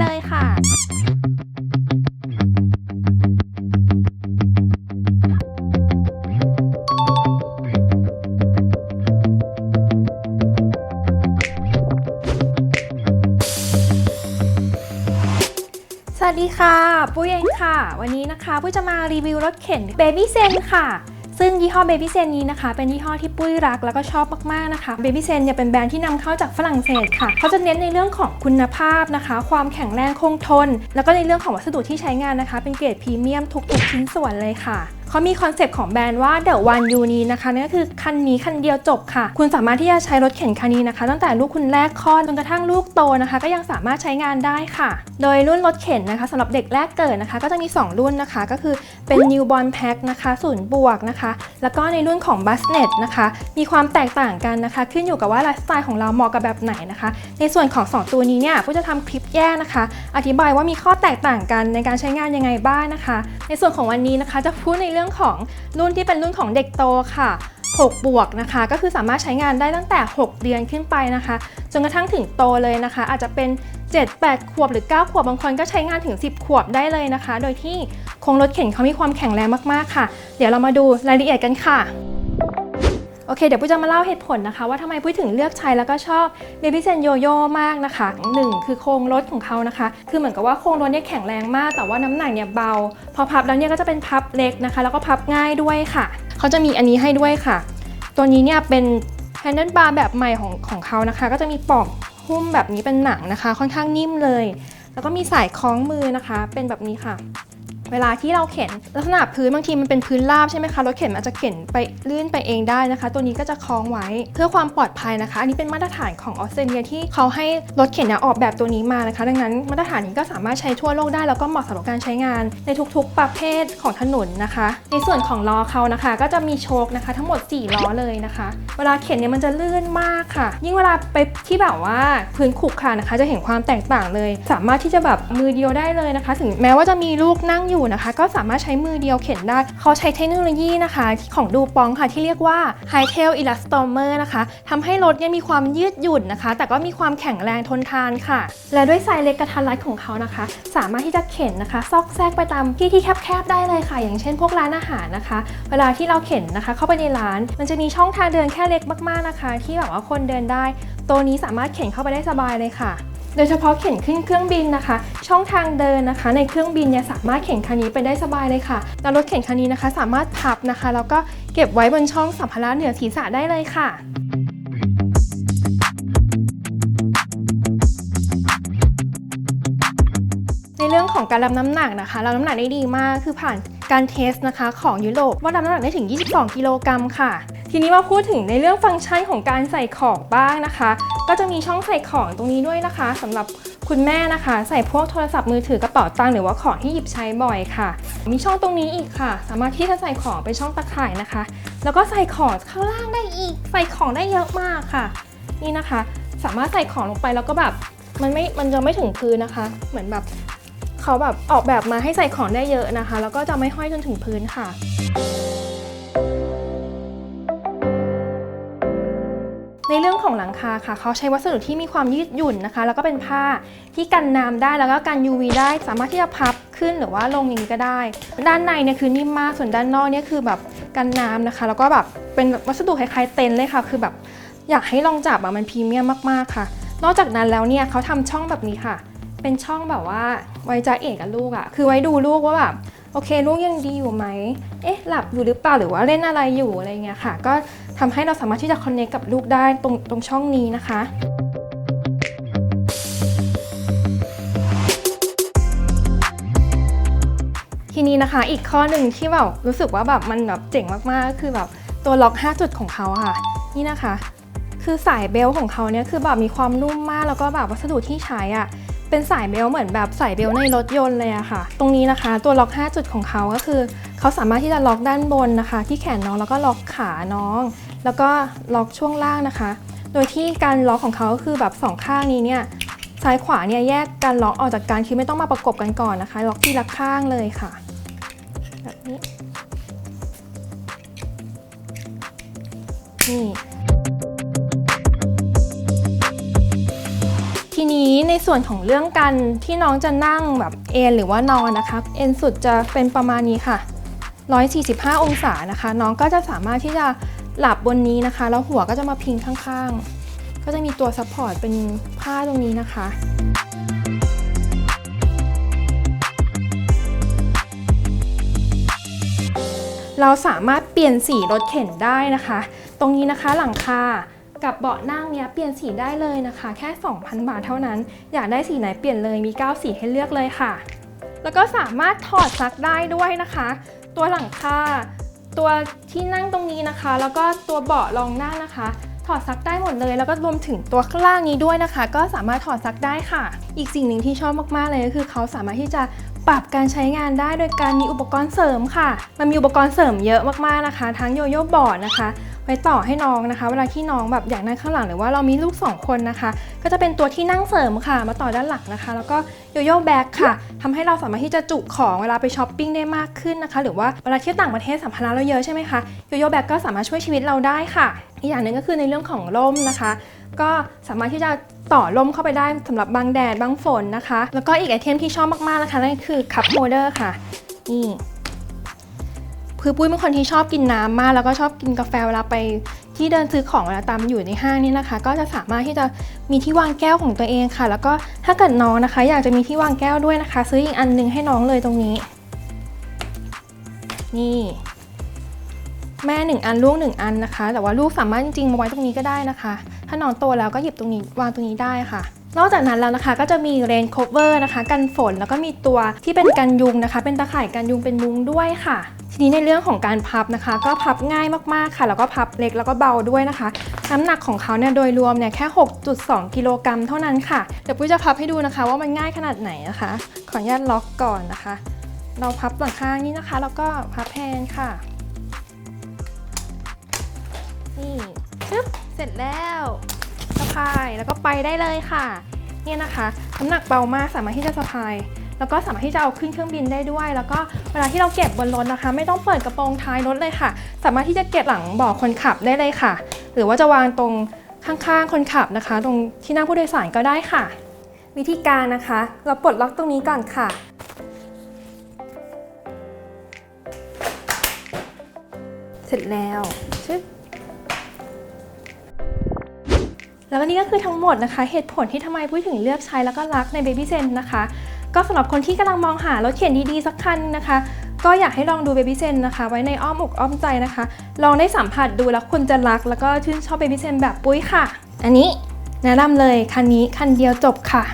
เลยค่ะสวัสดีค่ะ ปุ้ยเองค่ะ วันนี้นะคะ ปุ้ยจะมารีวิวรถเข็น Baby Zen ค่ะ ซึ่งยี่ห้อ Baby Zen นี้นะคะ เป็นยี่ห้อที่ปุ้ยรักแล้วก็ชอบมากๆนะคะ Baby Zen เนี่ยเป็นแบรนด์ที่นำเข้าจากฝรั่งเศสค่ะ เขาจะเน้นในเรื่องของคุณภาพนะคะ ความแข็งแรงคงทน แล้วก็ในเรื่องของวัสดุที่ใช้งานนะคะ เป็นเกรดพรีเมียมทุกๆชิ้นส่วนเลยค่ะ เขามีคอนเซปต์ของแบรนด์ว่า The One u n i นะคะนั่นก็คือคันนี้คันเดียวจบค่ะ คุณสามารถที่จะใช้รถเข็นคันนี้นะคะ ตั้งแต่ลูกคุณแรกคลอดจนกระทั่งลูกโตนะคะ ก็ยังสามารถใช้งานได้ค่ะ โดยรุ่นรถเข็นนะคะสำหรับเด็กแรกเกิดนะคะ ก็จะมี 2 รุ่นนะคะ ก็คือเป็น Newborn Pack นะคะศูนย์บวกนะคะ แล้วก็ในรุ่นของ b u s n e t นะคะ มีความแตกต่างกันนะคะ ขึ้นอยู่กับว่าไลฟ์สไตล์ของเราเหมาะกับแบบไหนนะคะ ในส่วนของ 2 ตัวนี้เนี่ยผู้จะทำคลิปแยกนะคะ อธิบายว่ามีข้อแตกต่างกันในการใช้งานยังไงบ้างนะคะ ในส่วนของวันนี้นะคะจะพูดในเรื่องของรุ่นที่เป็นรุ่นของเด็กโตค่ะ 6 บวกนะคะ ก็คือสามารถใช้งานได้ตั้งแต่ 6 เดือนขึ้นไปนะคะ จนกระทั่งถึงโตเลยนะคะ อาจจะเป็น 7 8 ขวบหรือ 9 ขวบบางคนก็ใช้งานถึง 10 ขวบได้เลยนะคะ โดยที่โครงรถเข็นเขามีความแข็งแรงมากๆค่ะ เดี๋ยวเรามาดูรายละเอียดกันค่ะ โอเค เดี๋ยวปุ้ยจะมาเล่าเหตุผลนะคะ ว่าทำไมปุ้ยถึงเลือกใช้แล้วก็ชอบ Baby Zen Yo-Yo มากนะคะหนึ่งคือโครงรถของเขานะคะ คือเหมือนกับว่าโครงรถเนี่ยแข็งแรงมาก แต่ว่าน้ำหนักเนี่ยเบา พอพับแล้วเนี่ยก็จะเป็นพับเล็กนะคะ แล้วก็พับง่ายด้วยค่ะ เขาจะมีอันนี้ให้ด้วยค่ะ ตัวนี้เนี่ยเป็น handle bar แบบใหม่ของของเขานะคะ ก็จะมีปอกหุ้มแบบนี้เป็นหนังนะคะ ค่อนข้างนิ่มเลย แล้วก็มีสายคล้องมือนะคะ เป็นแบบนี้ค่ะ เวลาที่เราเข็นลักษณะพื้นบางทีมันเป็นพื้นราบใช่ไหมคะรถเข็นอาจจะเข็นไปลื่นไปเองได้นะคะ ตัวนี้ก็จะคล้องไว้เพื่อความปลอดภัยนะคะ อันนี้เป็นมาตรฐานของออสเตรเลียที่เขาให้รถเข็นเนี่ยออกแบบตัวนี้มานะคะ ดังนั้นมาตรฐานนี้ก็สามารถใช้ทั่วโลกได้แล้วก็เหมาะสำหรับการใช้งานในทุกๆ ประเภทของถนนนะคะ ในส่วนของล้อเขานะคะ ก็จะมีโชคนะคะ ทั้งหมด 4 ล้อเลยนะคะ เวลาเข็นเนี่ยมันจะลื่นมากค่ะ ยิ่งเวลาไปที่แบบว่าพื้นขรุขระนะคะ จะเห็นความแตกต่างเลย สามารถที่จะแบบมือเดียวได้เลยนะคะ ถึงแม้ว่าจะมีลูกนั่งอยู่นะคะ ก็สามารถใช้มือเดียวเข็นได้ เขาใช้เทคโนโลยีนะคะของดูปองค่ะที่เรียกว่า High Tail Elastomer นะคะทำให้รถเนี่ยมีความยืดหยุ่นนะคะ แต่ก็มีความแข็งแรงทนทานค่ะ และด้วยไซส์เล็กกระทัดรัดของเขานะคะ สามารถที่จะเข็นนะคะ ซอกแซกไปตามที่ที่แคบๆได้เลยค่ะ อย่างเช่นพวกร้านอาหารนะคะ เวลาที่เราเข็นนะคะ เข้าไปในร้าน มันจะมีช่องทางเดินแค่เล็กมากๆนะคะ ที่แบบว่าคนเดินได้ ตัวนี้สามารถเข็นเข้าไปได้สบายเลยค่ะ โดยเฉพาะเข็นขึ้นเครื่องบินนะคะ ช่องทางเดินนะคะ ในเครื่องบินเนี่ยสามารถเข็นคันนี้ไปได้สบายเลยค่ะแล้วรถเข็นคันนี้นะคะ สามารถพับนะคะ แล้วก็เก็บไว้บนช่องสัมภาระเหนือศีรษะได้เลยค่ะในเรื่องของการรับน้ำหนักนะคะรับน้ำหนักได้ดีมากคือผ่านการเทสนะคะ ของยุโรปว่ารับน้ำหนักได้ถึง 22 กิโลกรัมค่ะ ทีนี้มาพูดถึงในเรื่องฟังก์ชันของการใส่ของบ้างนะคะ ก็จะมีช่องใส่ของตรงนี้ด้วยนะคะสำหรับคุณแม่นะคะ ใส่พวกโทรศัพท์มือถือกระเป๋าตังค์หรือว่าของที่หยิบใช้บ่อยค่ะ มีช่องตรงนี้อีกค่ะ สามารถที่จะใส่ของเป็นช่องตะข่ายนะคะ แล้วก็ใส่ของข้างล่างได้อีก ใส่ของได้เยอะมากค่ะ นี่นะคะ สามารถใส่ของลงไปแล้วก็แบบมันไม่มันจะไม่ถึงพื้นนะคะ เหมือนแบบเขาแบบออกแบบมาให้ใส่ของได้เยอะนะคะ แล้วก็จะไม่ห้อยจนถึงพื้นค่ะ ในเรื่องของหลังคาค่ะ เขาใช้วัสดุที่มีความยืดหยุ่นนะคะ แล้วก็เป็นผ้าที่กันน้ำได้แล้วก็กัน UV ได้สามารถที่จะพับขึ้นหรือว่าลงอย่างนี้ก็ได้ ด้านในเนี่ยคือนิ่มมากส่วนด้านนอกเนี่ยคือแบบกันน้ำนะคะ แล้วก็แบบเป็นวัสดุคล้ายๆเต็นท์เลยค่ะ คือแบบอยากให้ลองจับอะมันพรีเมียมมากๆค่ะ นอกจากนั้นแล้วเนี่ยเขาทำช่องแบบนี้ค่ะ เป็นช่องแบบว่าไว้จะเอกกับลูกอะคือไว้ดูลูกว่าแบบ โอเคลูกยังดีอยู่ไหมเอ๊ะหลับอยู่หรือเปล่าหรือว่าเล่นอะไรอยู่อะไรเงี้ยค่ะ ก็ทำให้เราสามารถที่จะคอนเนคกับลูกได้ตรงตรงช่องนี้นะคะทีนี้นะคะ อีกข้อหนึ่งที่แบบรู้สึกว่าแบบมันแบบเจ๋งมากๆก็คือแบบตัวล็อก 5 จุดของเขาค่ะ นี่นะคะ คือสายเบลต์ของเขาเนี่ยคือแบบมีความนุ่มมากแล้วก็แบบวัสดุที่ใช้อะ เป็นสายเบลต์เหมือนแบบสายเบลต์ในรถยนต์เลยอะค่ะ ตรงนี้นะคะ ตัวล็อก 5 จุดของเขาก็คือ เขาสามารถที่จะล็อกด้านบนนะคะ ที่แขนน้องแล้วก็ล็อกขาน้อง แล้วก็ล็อกช่วงล่างนะคะ โดยที่การล็อกของเขาคือแบบสองข้างนี้เนี่ยซ้ายขวาเนี่ยแยกการล็อกออกจากกันคือไม่ต้องมาประกบกันก่อนนะคะ ล็อกทีละข้างเลยค่ะแบบนี้นี่ นี้ในส่วนของเรื่องการที่น้องจะนั่งแบบเอนหรือว่านอนนะคะ เอนสุดจะเป็นประมาณนี้ค่ะ 145 องศานะคะ น้องก็จะสามารถที่จะหลับบนนี้นะคะ แล้วหัวก็จะมาพิงข้างๆ ก็จะมีตัวซัพพอร์ตเป็นผ้าตรงนี้นะคะเราสามารถเปลี่ยนสีรถเข็นได้นะคะ ตรงนี้นะคะหลังคา กับเบาะนั่งเนี้ยเปลี่ยนสีได้เลยนะคะ แค่ 2,000 บาทเท่านั้น อยากได้สีไหนเปลี่ยนเลยมี 9 สีให้เลือกเลยค่ะ แล้วก็สามารถถอดซักได้ด้วยนะคะ ตัวหลังคาตัวที่นั่งตรงนี้นะคะ แล้วก็ตัวเบาะรองนั่งนะคะ ถอดซักได้หมดเลย แล้วก็รวมถึงตัวข้างล่างนี้ด้วยนะคะ ก็สามารถถอดซักได้ค่ะ อีกสิ่งหนึ่งที่ชอบมากๆเลยก็คือเขาสามารถที่จะปรับการใช้งานได้โดยการมีอุปกรณ์เสริมค่ะ มันมีอุปกรณ์เสริมเยอะมากๆนะคะ ทั้งโยโย่บอร์ดนะคะ ไว้ต่อให้น้องนะคะ เวลาที่น้องแบบอยากนั่งข้างหลังหรือว่าเรามีลูก 2 คนนะคะ ก็จะเป็นตัวที่นั่งเสริมค่ะ มาต่อด้านหลังนะคะ แล้วก็โยโย่แบ็คค่ะทำให้เราสามารถที่จะจุของเวลาไปช้อปปิ้งได้มากขึ้นนะคะ หรือว่าเวลาเที่ยวต่างประเทศสัมภาระเราเยอะใช่ไหมคะโยโย่แบ็คก็สามารถช่วยชีวิตเราได้ค่ะอีกอย่างหนึ่งก็คือในเรื่องของร่มนะคะ ก็สามารถที่จะต่อร่มเข้าไปได้สำหรับบางแดดบางฝนนะคะ แล้วก็อีกไอเทมที่ชอบมากๆนะคะนั่นคือคัพโฮเดอร์ค่ะนี่ คือปุ้ยเป็นคนที่ชอบกินน้ำมาก แล้วก็ชอบกินกาแฟเวลาไปที่เดินซื้อของเวลาตามอยู่ในห้างนี่นะคะ ก็จะสามารถที่จะมีที่วางแก้วของตัวเองค่ะ แล้วก็ถ้าเกิดน้องนะคะ อยากจะมีที่วางแก้วด้วยนะคะ ซื้ออีกอันหนึงให้น้องเลยตรงนี้ นี่แม่หนึ่งอันลูกหนึ่งอันนะคะ แต่ว่าลูกสามารถจริงๆมาไว้ตรงนี้ก็ได้นะคะ ถ้าน้องโตแล้วก็หยิบตรงนี้วางตรงนี้ได้ค่ะ นอกจากนั้นแล้วนะคะ ก็จะมีเรน cover นะคะ กันฝนแล้วก็มีตัวที่เป็นกันยุงนะคะ เป็นตะข่ายกันยุงเป็นมุ้งด้วยค่ะ ทีนี้ในเรื่องของการพับนะคะ ก็พับง่ายมากๆค่ะ แล้วก็พับเล็กแล้วก็เบาด้วยนะคะ น้ำหนักของเขาเนี่ยโดยรวมเนี่ยแค่ 6.2 กิโลกรัมเท่านั้นค่ะ เดี๋ยวปุ้ยจะพับให้ดูนะคะ ว่ามันง่ายขนาดไหนนะคะ ขออนุญาตล็อกก่อนนะคะ เราพับหลังข้างนี้นะคะ แล้วก็พับแพนค่ะ นี่ชึบเสร็จแล้วสะพายแล้วก็ไปได้เลยค่ะ เนี่ยนะคะน้ำหนักเบามากสามารถที่จะสะพาย แล้วก็สามารถที่จะเอาขึ้นเครื่องบินได้ด้วย แล้วก็เวลาที่เราเก็บบนรถนะคะ ไม่ต้องเปิดกระโปรงท้ายรถเลยค่ะ สามารถที่จะเก็บหลังเบาะคนขับได้เลยค่ะ หรือว่าจะวางตรงข้างๆคนขับนะคะ ตรงที่นั่งผู้โดยสารก็ได้ค่ะ วิธีการนะคะ เราปลดล็อกตรงนี้ก่อนค่ะเสร็จแล้วชึบแล้วก็นี่ก็คือทั้งหมดนะคะ เหตุผลที่ทำไมปุ้ถึงเลือกใช้แล้วก็รักใน Baby Zen นะคะ ก็สำหรับคนที่กำลังมองหารถเข็นดีๆสักคันนะคะ ก็อยากให้ลองดู Baby Zen นะคะ ไว้ในอ้อมอกอ้อมใจนะคะ ลองได้สัมผัสดูแล้วคุณจะรัก แล้วก็ชื่นชอบ Baby Zen แบบปุ้ยค่ะ อันนี้แนะนำเลยคันนี้คันเดียวจบค่ะ